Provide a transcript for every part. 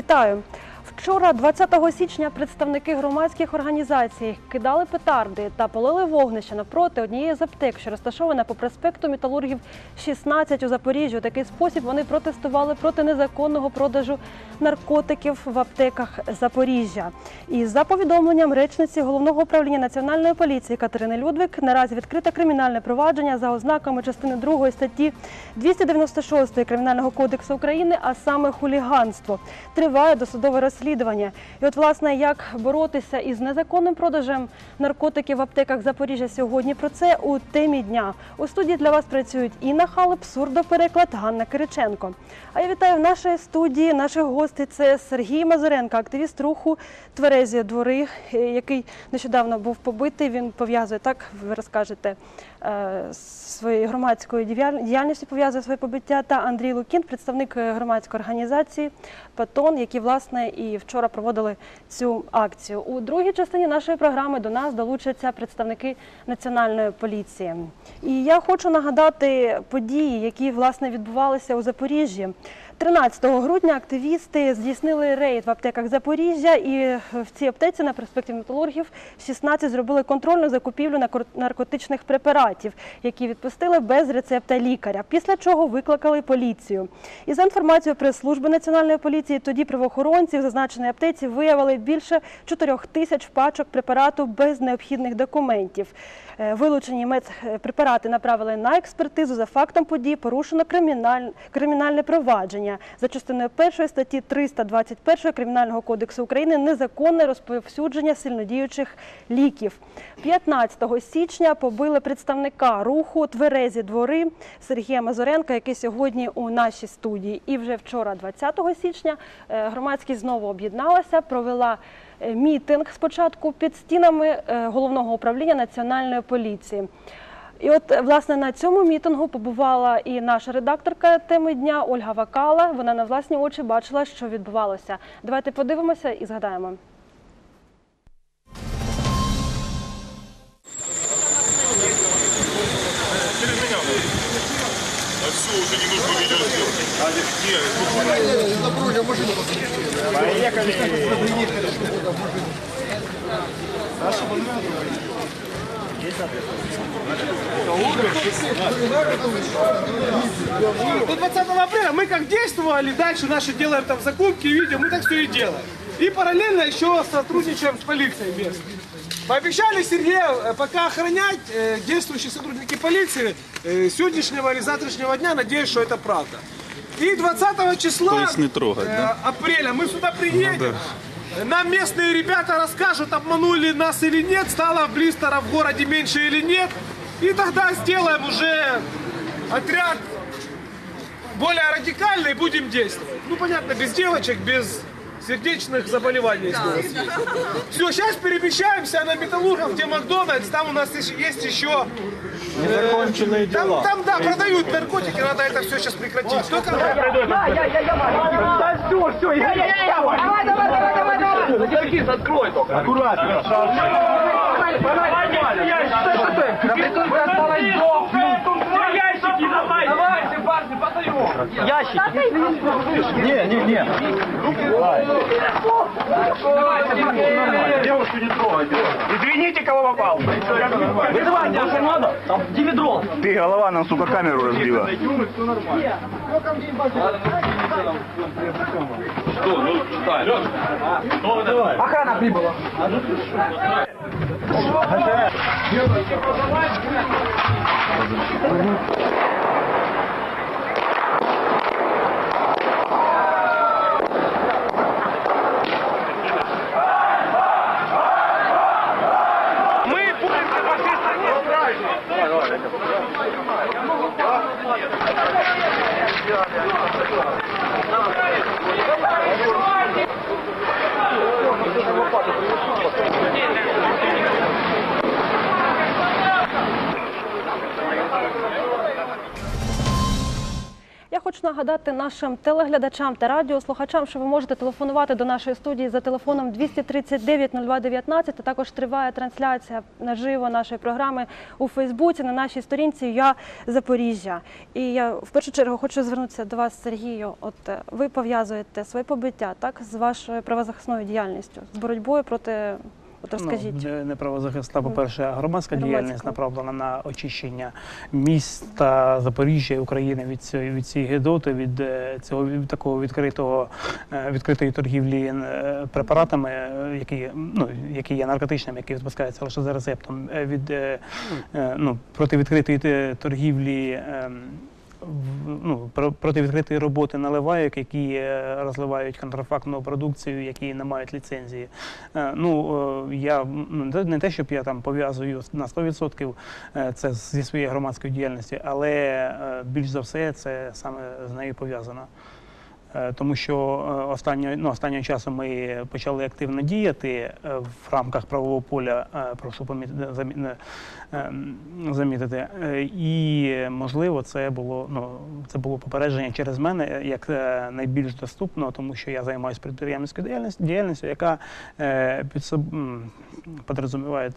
Вітаю! Вчора, 20 січня, представники громадських організацій кидали петарди та полили вогнище навпроти однієї з аптек, що розташована по проспекту Металургів 16 у Запоріжжі. У такий спосіб вони протестували проти незаконного продажу наркотиків в аптеках Запоріжжя. І за повідомленням речниці головного управління національної поліції Катерини Людвик наразі відкрите кримінальне провадження за ознаками частини 2 статті 296 Кримінального кодексу України, а саме хуліганство. Триває досудове розслідування. І от, власне, як боротися із незаконним продажем наркотиків в аптеках Запоріжжя сьогодні. Про це у темі дня. У студії для вас працюють Інна Халеп, сурдопереклад Ганна Кириченко. А я вітаю в нашій студії наших гостей. Це Сергій Мазуренко, активіст руху Тверезі двори, е, який нещодавно був побитий. Він пов'язує так, ви розкажете е, своєю громадською діяльністю, пов'язує своє побиття. Та Андрій Лукін, представник е, громадської організації Патон, які власне і вчора проводили цю акцію. У другій частині нашої програми до нас долучаться представники національної поліції. І я хочу нагадати події, які власне відбувалися у Запоріжжі. 13 грудня активісти здійснили рейд в аптеках Запоріжжя, і в цій аптеці на проспекті Металургів 16 зробили контрольну закупівлю наркотичних препаратів, які відпустили без рецепта лікаря. Після чого викликали поліцію. І за інформацією прес-служби національної поліції, тоді правоохоронці в зазначеній аптеці виявили більше 4 тисяч пачок препарату без необхідних документів. Е, Вилучені медпрепарати направили на експертизу. За фактом подій порушено кримінальне провадження за частиною першої статті 321 Кримінального кодексу України незаконне розповсюдження сильнодіючих ліків. 15 січня побили представника руху Тверезі двори Сергія Мазуренка, який сьогодні у нашій студії. І вже вчора, 20 січня, е, громадськість знову об'єдналася, провела е, мітинг спочатку під стінами е, головного управління національної поліції. І от е, власне на цьому мітингу побувала і наша редакторка теми дня Ольга Вакала. Вона на власні очі бачила, що відбувалося. Давайте подивимося і згадаємо. Видео сделать. Нет, До 20 апреля мы как действовали, дальше наши делаем там закупки, видео, мы так все и делаем. И параллельно еще сотрудничаем с полицией местной. Пообещали Сергею э, пока охранять э, действующие сотрудники полиции э, сегодняшнего или завтрашнего дня, надеюсь, что это правда. И 20 числа То есть не трогать, э, да? апреля мы сюда приедем. Нам местные ребята расскажут, обманули нас или нет, стало блистера в городе меньше или нет. И тогда сделаем уже отряд более радикальный, будем действовать. Ну, понятно, без девочек, без сердечных заболеваний снилось. Все, сейчас перемещаемся на Металлургов, где Макдональдс, там у нас есть еще... Э, Незаконченные дела. Там, там, да, продают наркотики, надо это все сейчас прекратить. Только... Да, я, я, я, да, все, все, я, я, я, давай, давай, давай, давай, давай. Сергис, открой только. Аккуратно. Давай, давай, давай. Что это ты? Да прикрой, осталось сдохнуть. Ящики. Не, не, не. Давай. Девушку не трогайте. Извините, кого попал. Вызывай, больше а надо. Там димедрон. Ты голова нам, сука, камеру разбила. Ну, что, ну, читай. Ну, Охрана прибыла. Thank you. Я хочу нагадати нашим телеглядачам та радіослухачам, що ви можете телефонувати до нашої студії за телефоном 239 0219. А також триває трансляція наживо нашої програми у Фейсбуці на нашій сторінці Я Запоріжжя. І я в першу чергу хочу звернутися до вас, Сергію. От е, ви пов'язуєте своє побиття так з вашою правозахисною діяльністю, з боротьбою проти. От розкажіть. Ну, не- правозахисна, по-перше, громадська Громадська. діяльність направлена на очищення міста Запоріжжя і України від цієї від цієї гидоти, від е, цього від такого відкритого е, відкритої торгівлі е, препаратами, які ну які є наркотичними, які випускаються лише за рецептом, від е, ну проти відкритої торгівлі. Ну, про- проти відкритої роботи наливайок, які е, розливають контрафактну продукцію, які не мають ліцензії. Е, Ну, е, я м, не те- щоб я там пов'язую на 100% е, це зі своєю громадською діяльністю, але більш за все це саме з нею пов'язано. Е, Тому що е, останнього, ну, останнього часу ми почали активно діяти е, в рамках правового поля, прошу ем, замітити. І можливо, це було ну це було попередження через мене як найбільш доступно, тому що я займаюся підприємницькою діяльністю, діяльністю, яка під собою подрозуміває,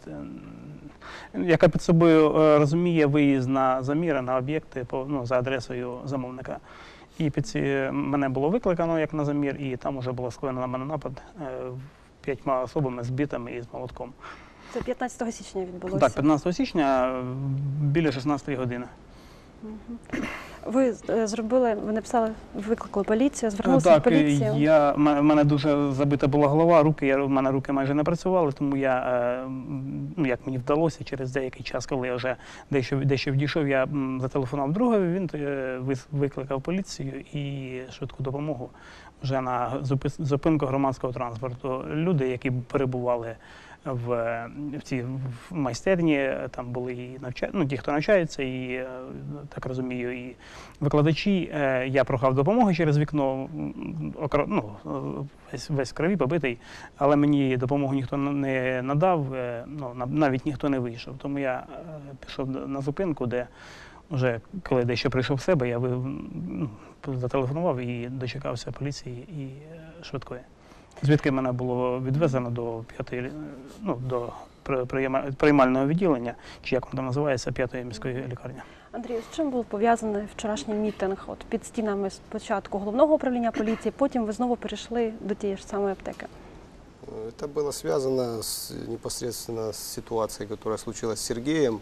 яка під собою розуміє виїзд на заміри на об'єкти ну за адресою замовника. І під ці мене було викликано як на замір, і там вже було скоєно на мене напад е, п'ятьма особами з бітами і з молотком. Це 15 січня відбулося. Так, 15 січня е, біля 16 години. Ви е, зробили, ви написали, викликали поліцію, звернулися в так, поліцію. я, в мене- дуже забита була голова, руки, я, в мене руки майже не працювали, тому я, е, ну, як мені вдалося, через деякий час, коли я вже дещо, дещо відійшов, я м, зателефонував другові, він е, вис- викликав поліцію і швидку допомогу вже на зупи- зупинку громадського транспорту. Люди, які перебували в, в цій в майстерні, там були і навча... ну, ті, хто навчаються, і е, так розумію, і викладачі. Е, Я прохав допомоги через вікно, м, окро- ну, весь, весь крові побитий, але мені допомогу ніхто не надав, е, ну, на- навіть ніхто не вийшов. Тому я пішов на зупинку, де вже коли дещо прийшов в себе, я ви- ну, зателефонував і дочекався поліції і швидкої Звідки мене було відвезено до п'ятої, е, ну, до при- прийма- приймального відділення, чи як воно там називається, п'ятої міської лікарні. Андрій, з чим був пов'язаний вчорашній мітинг? От під стінами спочатку головного управління поліції, потім ви знову перейшли до тієї ж самої аптеки. Это было связано с, непосредственно с ситуацией, которая случилась с Сергеем.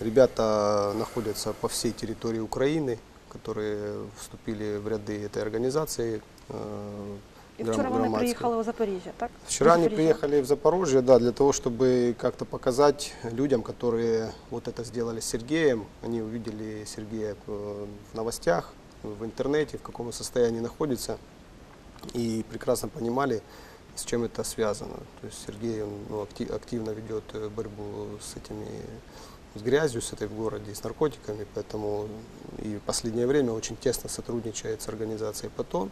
Ребята находятся по всей территории Украины, которые вступили в ряды этой организации. э, І гром- вчора вони громадской. приїхали у Запоріжжя, так? Вчера До они Запоріжжя. приехали в Запорожье, да, для того, чтобы как-то показать людям, которые вот это сделали с Сергеем. Они увидели Сергея э, в новостях, в интернете, в каком он состоянии находится, и прекрасно понимали, с чем это связано. То есть Сергей он, ну, акти- активно ведет э, борьбу с этими с грязью, с этой в городе, с наркотиками, поэтому и в последнее время очень тесно сотрудничает с организацией «Потон».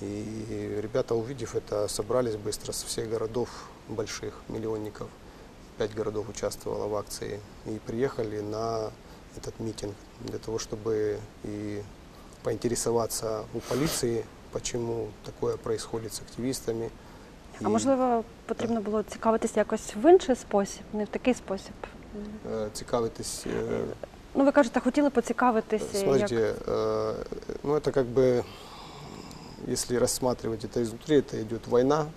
И ребята, увидев это, собрались быстро со всех городов больших, миллионников. Пять городов участвовало в акции и приехали на этот митинг для того, чтобы и поинтересоваться у полиции, почему такое происходит с активистами. А И, можливо, потрібно було цікавитися якось в інший спосіб, не в такий спосіб. э, цікавитись, э, Ну, ви кажете, хотіли поцікавитися. як... Смотрите, э, ну это как бы, если рассматривать это изнутри, это идет война.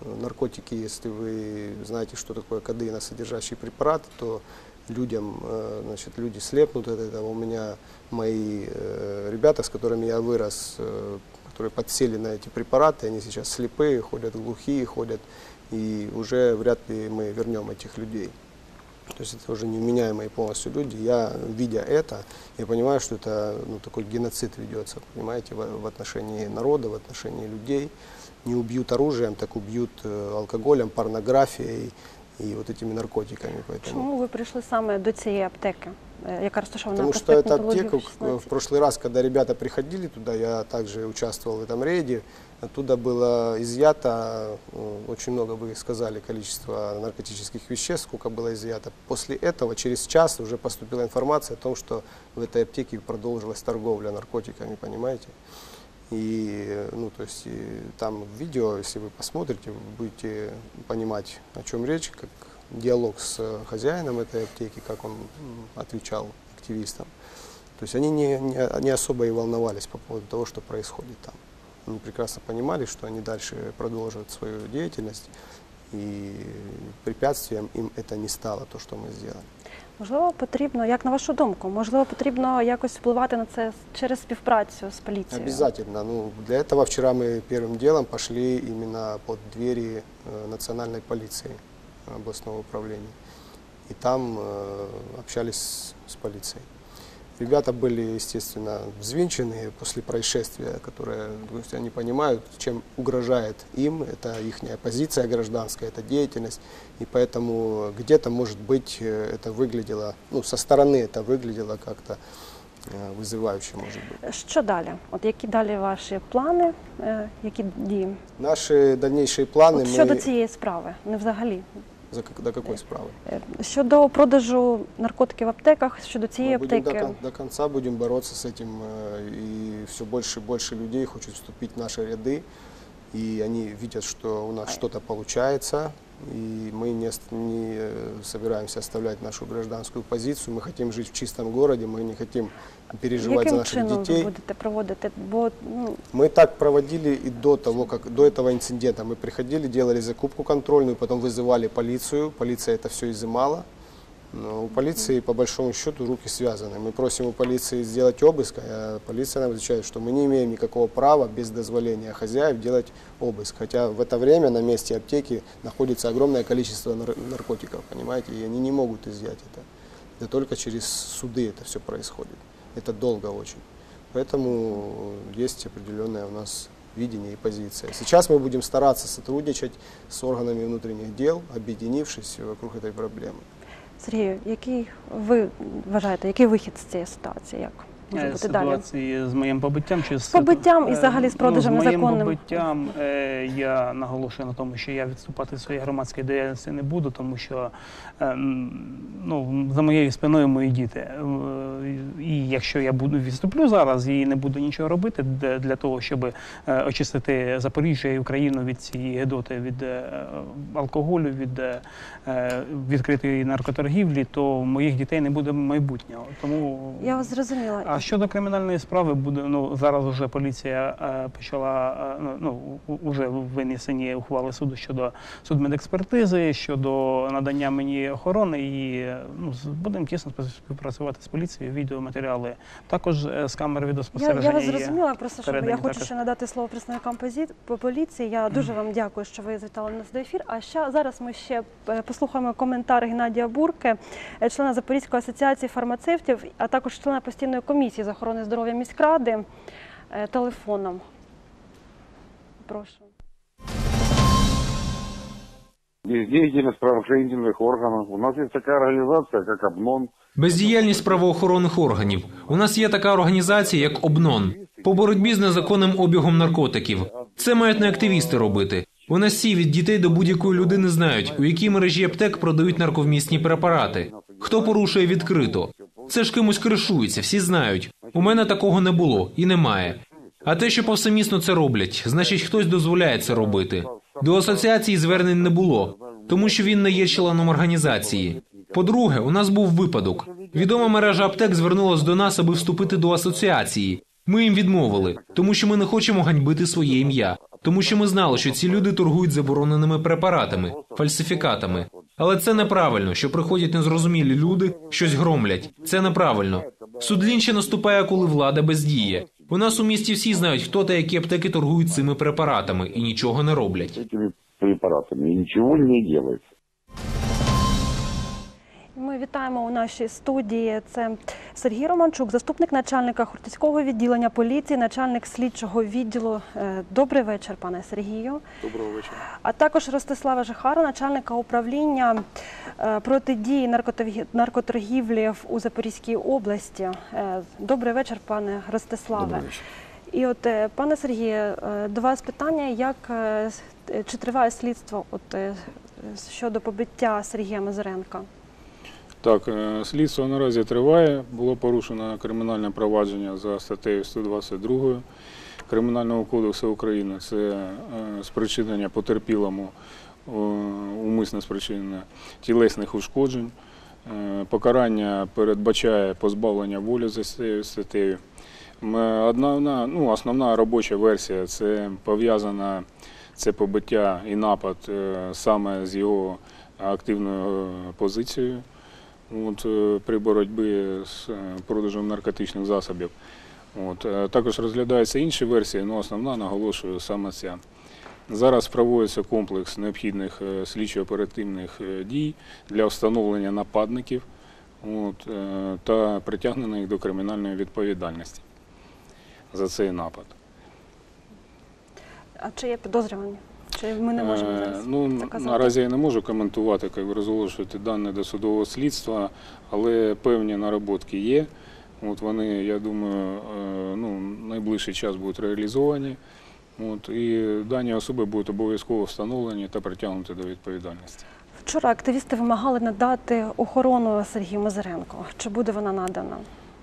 Э, Наркотики, если вы знаете, что такое кадеиносодержащий препарат, то людям, э, значит, люди слепнут от этого. У меня мои э, ребята, с которыми я вырос, э, которые подсели на эти препараты, они сейчас слепые, ходят глухие, ходят, и уже вряд ли мы вернем этих людей. То есть это уже невменяемые полностью люди. Я, видя это, я понимаю, что это ну, такой геноцид ведется, понимаете, в, в отношении народа, в отношении людей. Не убьют оружием, так убьют э, алкоголем, порнографией и вот этими наркотиками. Поэтому Чому ви прийшли саме до цієї аптеки? е, яка розташована Потому на что проспекті эта Металургів аптека, в 16. в прошлый раз, когда ребята приходили туда, я также участвовал в этом рейде, оттуда было изъято, э, очень много, вы сказали, количество наркотических веществ, сколько было изъято. После этого, через час, уже поступила информация о том, что в этой аптеке продолжилась торговля наркотиками, понимаете? И, ну, то есть, и там видео, если вы посмотрите, вы будете понимать, о чем речь, как диалог с хозяином этой аптеки, как он отвечал активистам. То есть они не, не, не особо и волновались по поводу того, что происходит там. Они прекрасно понимали, что они дальше продолжат свою деятельность, и препятствием им это не стало, то, что мы сделали. Можливо, потрібно, як на вашу думку, можливо, потрібно якось впливати на це через співпрацю з поліцією. Обязательно. Ну, для этого вчера мы первым делом пошли именно под двери э, национальной полиции областного управления. И там э, общались с, с полицией. Ребята были, естественно, взвинчены после происшествия, которое, то есть они понимают, чем угрожает им, это их позиция гражданская, это деятельность, и поэтому где-то, может быть, э, это выглядело, ну, со стороны это выглядело как-то э, вызывающе, может быть. Що далі? От які далі ваші плани, е, які дії? Наши дальнейшие планы От мы... щодо цієї справи, не взагалі. За как- до какой справы? Е, Щодо продажу наркотиків в аптеках, щодо цієї Мы будем до, аптеки. кон- до конца будем бороться с этим, э, и все больше и больше людей хочет вступить в наши ряды, и они видят, что у нас что-то получается, и мы не, ост- не э, собираемся оставлять нашу гражданскую позицию, мы хотим жить в чистом городе, мы не хотим переживать за Яким наших чином ви детей. будете проводити? Бо ну, Мы так проводили и до того, как до этого инцидента. Мы приходили, делали закупку контрольную, потом вызывали полицию. Полиция это все изымала. Но у полиции, по большому счету, руки связаны. Мы просим у полиции сделать обыск, а полиция нам отвечает, что мы не имеем никакого права без дозволения хозяев делать обыск. Хотя в это время на месте аптеки находится огромное количество нар- наркотиков, понимаете, и они не могут изъять это. Это только через суды это все происходит. Это долго очень. Поэтому есть определенное у нас видение и позиция. Сейчас мы будем стараться сотрудничать с органами внутренних дел, объединившись вокруг этой проблемы. Сергію, який ви вважаєте, який вихід з цієї ситуації? Як може бути бути далі? ситуації з моїм побиттям чи з побиттям і е, взагалі з продажем ну, з моїм незаконним? побиттям е, я наголошую на тому, що я відступати від своєї громадської діяльності не буду, тому що е, ну, за моєю спиною мої діти. І якщо я буду відступлю зараз і не буду нічого робити для, того, щоб е, очистити Запоріжжя і Україну від цієї гедоти, від е, алкоголю, від е, відкритої наркоторгівлі, то моїх дітей не буде майбутнього. Тому Я вас зрозуміла. а щодо кримінальної справи, буде ну зараз вже поліція почала ну, ну уже винесені ухвали суду щодо судмедекспертизи, щодо надання мені охорони, і ну будемо тісно спів- співпрацювати з поліцією. Відеоматеріали також е, з камер Я, відеоспостереження. я вас зрозуміла, просто що я хочу ще надати слово представникам позі- поліції. Я дуже вам дякую, що ви завітали нас до ефір. А ще зараз ми ще е, послухаємо коментар Геннадія Бурки, е, члена Запорізької асоціації фармацевтів, а також члена постійної комісії з охорони здоров'я міськради е, телефоном. Прошу. бездеятельность правоохранительных органов. У нас есть такая организация, как ОБНОН. Бездіяльність правоохоронних органів. У нас є така організація, як ОБНОН, по боротьбі з незаконним обігом наркотиків. Це мають не активісти робити. У нас всі від дітей до будь-якої людини знають, у якій мережі аптек продають нарковмісні препарати. Хто порушує відкрито. Це ж кимось кришується, всі знають. У мене такого не було і немає. А те, що повсемісно це роблять, значить хтось дозволяє це робити. До асоціації звернень не було, тому що він не є членом організації. По-друге, у нас був випадок. Відома мережа аптек звернулась до нас, аби вступити до асоціації. Ми їм відмовили, тому що ми не хочемо ганьбити своє ім'я, тому що ми знали, що ці люди торгують забороненими препаратами, фальсифікатами. Але це неправильно, що приходять незрозумілі люди, щось громлять. Це неправильно. Суд лінче наступає, коли влада бездіє. У нас у місті всі знають, хто та які аптеки торгують цими препаратами і нічого не роблять. Препаратами и ничего не делается. Ми вітаємо у нашій студії. Це Сергій Романчук, заступник начальника Хортицького відділення поліції, начальник слідчого відділу. Е, Добрий вечір, пане Сергію. Доброго вечера. А також Ростислава Жихара, начальника управління е, протидії наркоторгі- наркоторгівлі у Запорізькій області. Е, Добрий вечір, пане Ростиславе. Добрий вечір. І от, пане Сергію, до вас питання: як чи триває слідство от, щодо побиття Сергія Мазуренка? Так, е, слідство наразі триває. Було порушено кримінальне провадження за статтею 122 Кримінального кодексу України. Це е, спричинення потерпілому, умисне спричинення тілесних ушкоджень. Е, Покарання передбачає позбавлення волі за цією статтею. Одна, ну, основна робоча версія це пов'язана це побиття і напад саме з його активною позицією от, е, при боротьбі з е, продажем наркотичних засобів. От, е, також розглядаються інші версії, але основна наголошую саме ця. Зараз проводиться комплекс необхідних слідчо-оперативних дій для встановлення нападників от, та притягнення їх до кримінальної відповідальності за цей напад. А чи є підозрювані? Чи ми не можемо Е, зараз Ну, це казати? наразі я не можу коментувати, як ви розголошуєте дані досудового слідства, але певні наработки є. От вони, я думаю, е, ну, найближчий час будуть реалізовані. От, і дані особи будуть обов'язково встановлені та притягнуті до відповідальності. Вчора активісти вимагали надати охорону Сергію Мазуренку. Чи буде вона надана?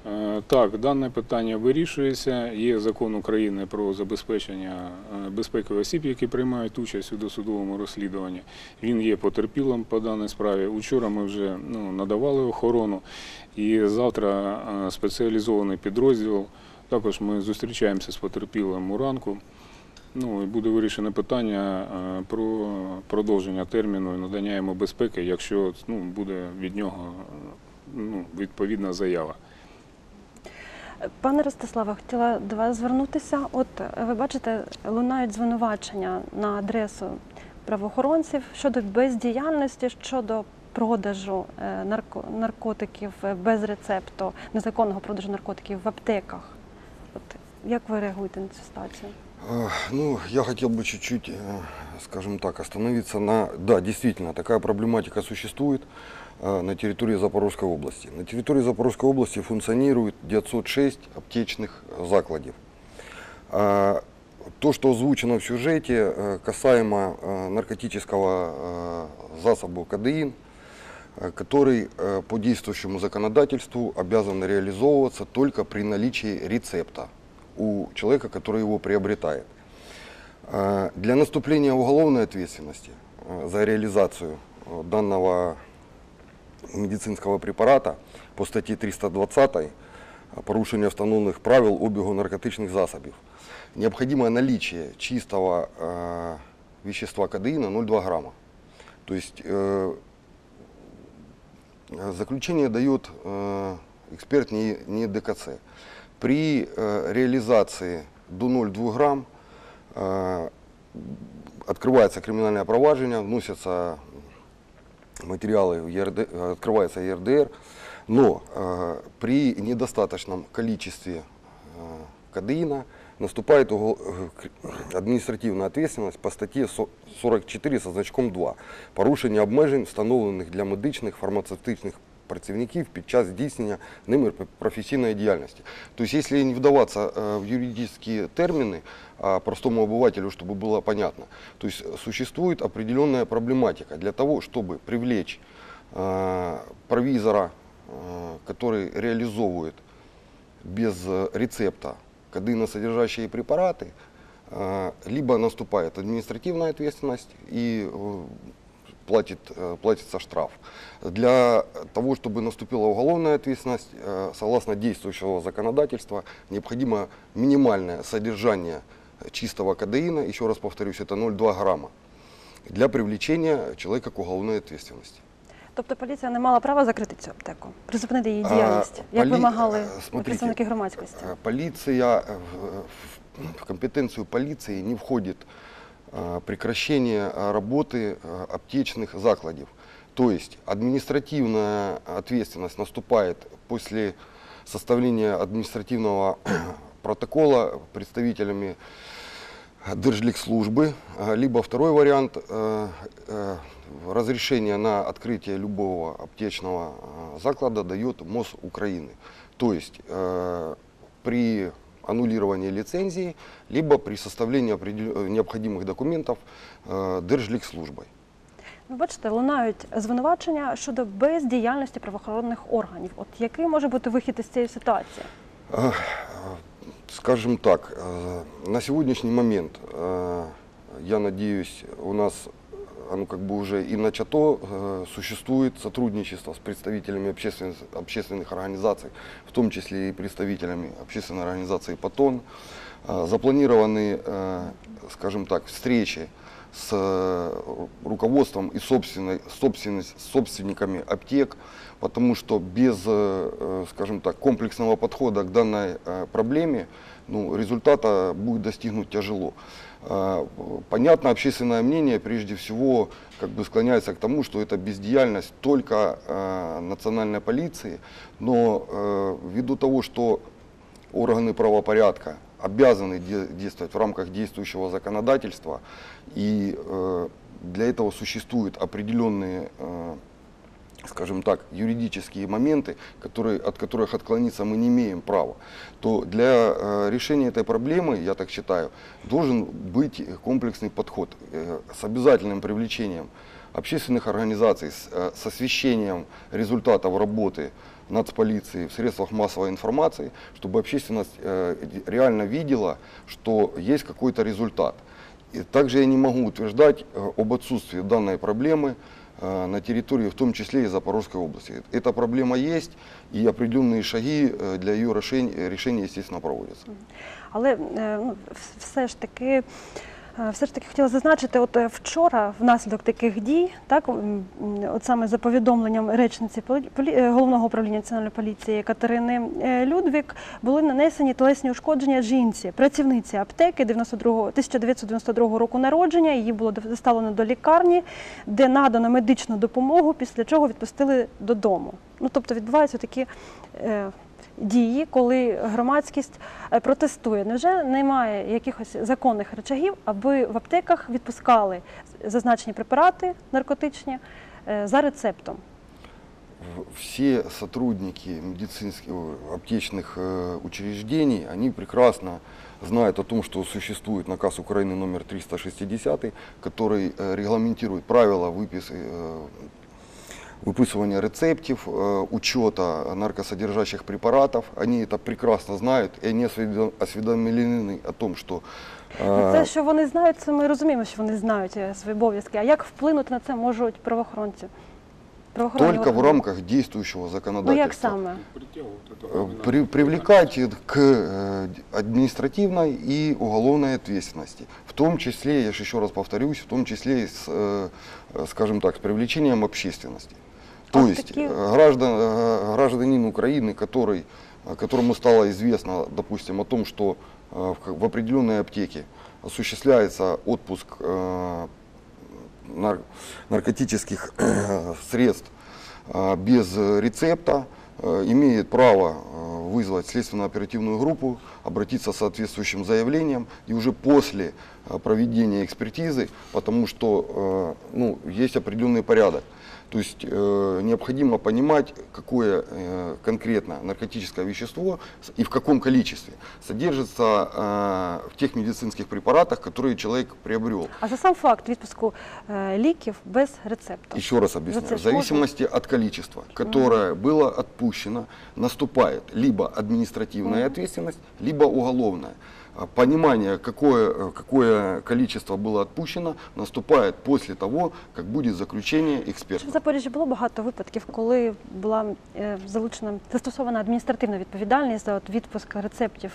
Е, Так, дане питання вирішується. Є закон України про забезпечення е, безпеки осіб, які приймають участь у досудовому розслідуванні. Він є потерпілим по даній справі. Учора ми вже ну, надавали охорону, і завтра е, спеціалізований підрозділ. Також ми зустрічаємося з потерпілим у ранку. Ну і буде вирішено питання про продовження терміну і надання йому безпеки, якщо ну, буде від нього ну, відповідна заява. Пане Ростиславе, хотіла до вас звернутися. От е, ви бачите, лунають звинувачення на адресу правоохоронців щодо бездіяльності, щодо продажу е, нарко- наркотиків е, без рецепту, незаконного продажу наркотиків в аптеках. От як ви реагуєте на цю ситуацію? А, Ну, я хотел бы чуть-чуть, э, скажем так, остановиться на... Да, действительно, такая проблематика существует э, На территории Запорожской области. На территории Запорожской области функционирует 906 аптечных закладів. А, То, что озвучено в сюжете э, касаемо э, наркотического э, засобу кадеин, э, который э, по действующему законодательству обязан реализовываться только при наличии рецепта у человека, который его приобретает. Э, Для наступления уголовной ответственности э, за реализацию э, данного медицинского препарата по статье 320 э, порушення встановлених правил обігу наркотичних засобів. Необходимо наличие чистого э, вещества кадеина 0,2 грамма. То есть э, э, заключение дает э, эксперт не, не ДКЦ. При э, реализации до 0,2 грамм э, открывается криминальное проваджение, вносятся материалы, в ЕРД, э, открывается ЕРДР, но э, при недостаточном количестве э, кадеина наступает угол- э, к- адміністративна ответственность по статті со- 44 со значком 2. Порушення обмежень, встановлених для медичних, фармацевтичних працівників під час здійснення ними професійної діяльності. Тобто, якщо не вдаватися э, в юридические термины, а простому обывателю, чтобы было понятно, то есть существует определенная проблематика для того, чтобы привлечь э, провизора, э, который реализовывает без э, рецепта кадыносодержащие препараты, э, либо наступает административная ответственность и э, платит, э, платится штраф. Для того, чтобы наступила уголовная ответственность, э, согласно действующего законодательства, необходимо минимальное содержание чистого кадеина, еще раз повторюсь, это 0,2 грамма, для привлечения человека к уголовной ответственности. Тобто поліція не мала права закрити цю аптеку, призупинити її А, діяльність, як полі- вимагали е, смотрите, представники громадськості. Э, Полиция, э, в- в компетенцию полиции не входит А, прекращение а, работы а, аптечных закладов, то есть административная ответственность наступает после составления административного протокола представителями Держликслужбы, либо второй вариант э, э, разрешение на открытие любого аптечного заклада дает МОЗ Украины. То есть э, при аннулировании лицензии, либо при составлении определ- э, необходимых документов э, Держликслужбой. Ну, бачите, лунають звинувачення щодо бездіяльності правоохоронних органів. От який може бути вихід із цієї ситуації? Э, Скажем так, э, на сегодняшний момент, э, я надеюсь, у нас оно как бы уже и начато, э, существует сотрудничество с представителями общественных, общественных организаций, в том числе и представителями общественной организации «Патон». Э, Запланированы, э, скажем так, встречи с руководством и собственность, собственниками аптек, потому что без, скажем так, комплексного подхода к данной проблеме ну, результата будет достигнуть тяжело. Э, Понятно, общественное мнение прежде всего как бы склоняется к тому, что это бездеяльность только э, национальной полиции, но э, ввиду того, что органы правопорядка обязаны де- действовать в рамках действующего законодательства, и э, для этого существуют определенные, э, скажем так, юридические моменты, которые, от которых отклониться мы не имеем права, то для э, решения этой проблемы, я так считаю, должен быть комплексный подход э, с обязательным привлечением общественных организаций, с, э, с освещением результатов работы нацполиции в средствах массовой информации, чтобы общественность э, реально видела, что есть какой-то результат. И также я не могу утверждать э, об отсутствии данной проблемы на территории, в том числе и Запорожской области. Эта проблема есть, и определенные шаги э, для ее решения, решения естественно, проводятся. Але е, ну, вс- все ж таки. е, Все ж таки хотіла зазначити, от е, вчора, внаслідок таких дій, так от саме за повідомленням речниці е, головного управління національної поліції Катерини Людвік, були нанесені тілесні ушкодження жінці, працівниці аптеки 92, 1992 року народження. Її було доставлено до лікарні, де надано медичну допомогу, після чого відпустили додому. Ну тобто відбуваються такі е, дії, коли громадськість е, протестує. Невже немає якихось законних речагів, аби в аптеках відпускали зазначені препарати наркотичні е, за рецептом? В- Все сотрудники медицинских, э, аптечных э, учреждений, они прекрасно знают о том, что существует наказ Украины номер 360, который э, регламентирует правила выписки, э, выписывания рецептов, э, учета наркосодержащих препаратов. Они это прекрасно знают, и они осведо- осведомлены о том, что э, Це, що вони знають, це ми розуміємо, що вони знають е, свої обов'язки. А як вплинути на це можуть правоохоронці? Правоохоронні только в органи? рамках действующего Ну законодательства. як саме? Э, при- привлекать к э, административной и уголовной ответственности. В том числе, я же еще раз повторюсь, в том числе и с, э, э, скажем так, с привлечением общественности. То А есть такие- э, граждан, э, гражданин Украины, который, э, которому стало известно, допустим, о том, что в определенной аптеке осуществляется отпуск нар- наркотических средств без рецепта, имеет право вызвать следственно-оперативную группу, обратиться с соответствующим заявлением и уже после проведения экспертизы, потому что ну, есть определенный порядок. То есть э, необходимо понимать, какое э, конкретно наркотическое вещество с- и в каком количестве содержится э, в тех медицинских препаратах, которые человек приобрел. А за сам факт відпуску е, ліків без рецепту. Еще раз За объясняю. це В ж зависимости от количества, которое было отпущено, наступает либо административная ответственность, либо уголовная. А Понимание, какое, э, какое количество было отпущено, наступает после того, как будет заключение В эксперта. Запоріжжі було багато випадків, коли була е, залучена застосована адміністративна відповідальність за от відпуск рецептів,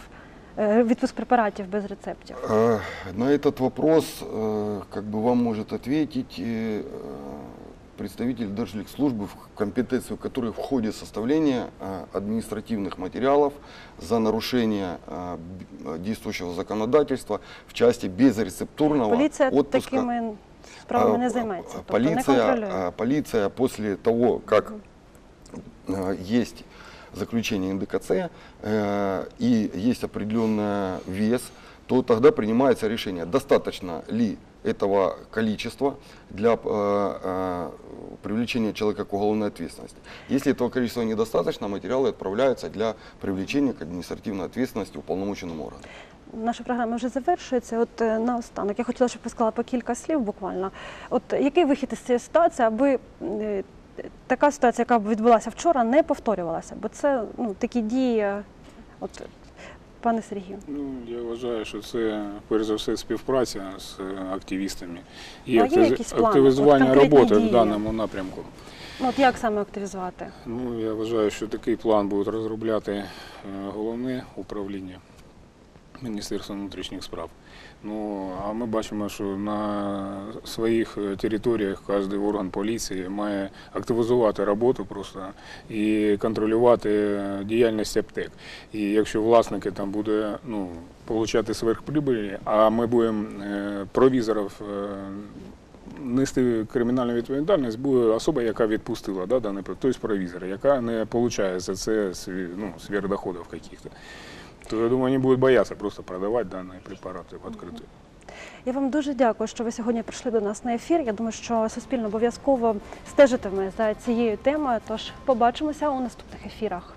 е, відпуск препаратів без рецептів. Э, На этот вопрос э, как бы вам может ответить э, представитель Держликслужбы, в компетенцию которой входит составление э, административных материалов за нарушение э, б- действующего законодательства в части безрецептурного Поліція отпуска. такими справами А, не а, займається, тобто не полиция, контролює. а, полиция после того, как э, есть заключение НДКЦ э, и есть определенный вес, то тогда принимается решение, достаточно ли этого количества для э, э, привлечения человека к уголовной ответственности. Если этого количества недостаточно, материалы отправляются для привлечения к административной ответственности уполномоченным органом. Наша програма вже завершується. От е, наостанок я хотіла, щоб ви сказали по кілька слів буквально. От який вихід із цієї ситуації, аби е, така ситуація, яка б відбулася вчора, не повторювалася? Бо це ну, такі дії, е, от пане Сергію. Ну, я вважаю, що це перш за все співпраця з активістами і Ну, а є активи- якісь плани? От активізування роботи дії? в даному напрямку. Ну от як саме активізувати? Ну, я вважаю, що такий план буде розробляти е, головне управління Міністерства внутрішніх справ. Ну, а ми бачимо, що на своїх е, територіях кожен орган поліції має активізувати роботу просто і контролювати е, діяльність аптек. І якщо власники там буде ну, отримати сверхприбилі, а ми будемо е, провізорів нести кримінальну відповідальність буде особа, яка відпустила да, даний тобто провізор, яка не отримує за це ну, сверхдоходів каких-то. То я думаю, вони будуть боятися просто продавати дані препарати в відкриту. Я вам дуже дякую, що ви сьогодні прийшли до нас на ефір. Я думаю, що суспільно обов'язково стежитиме за цією темою. Тож побачимося у наступних ефірах.